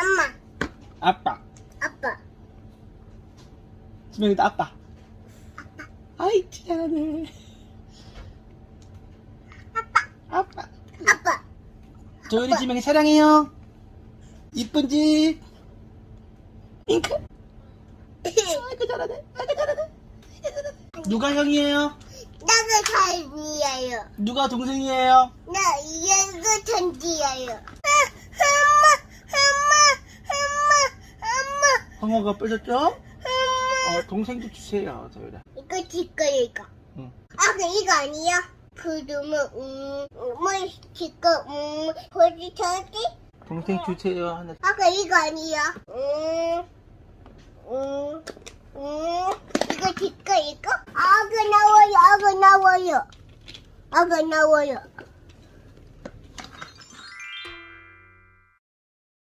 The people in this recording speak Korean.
엄마, 아빠. 아빠. 지명이도 아빠. 아이, 잘하네. 아빠, 아빠. 아빠. 조율이 지명이 사랑해요. 이쁜 집. 잉크. 아이고, 잘하네. 아이고, 잘하네. 누가 형이에요? 나가 잘미야요. 누가 동생이에요? 나 이거 전지야요. 엄마, 엄마, 엄마, 형아가 뺏었죠? 어, 동생도 주세요, 조율아. 이거 지거 이거. 응. 아, 그 이거 아니야? 그러면 음, 뭐 지거 음, 어디 저기? 동생 주세요. 하나. 아까 이거 아니야? 음, 음, 음, 이거 지거 이거? 아가 나와요, 아가 나와요, 아가 나와요.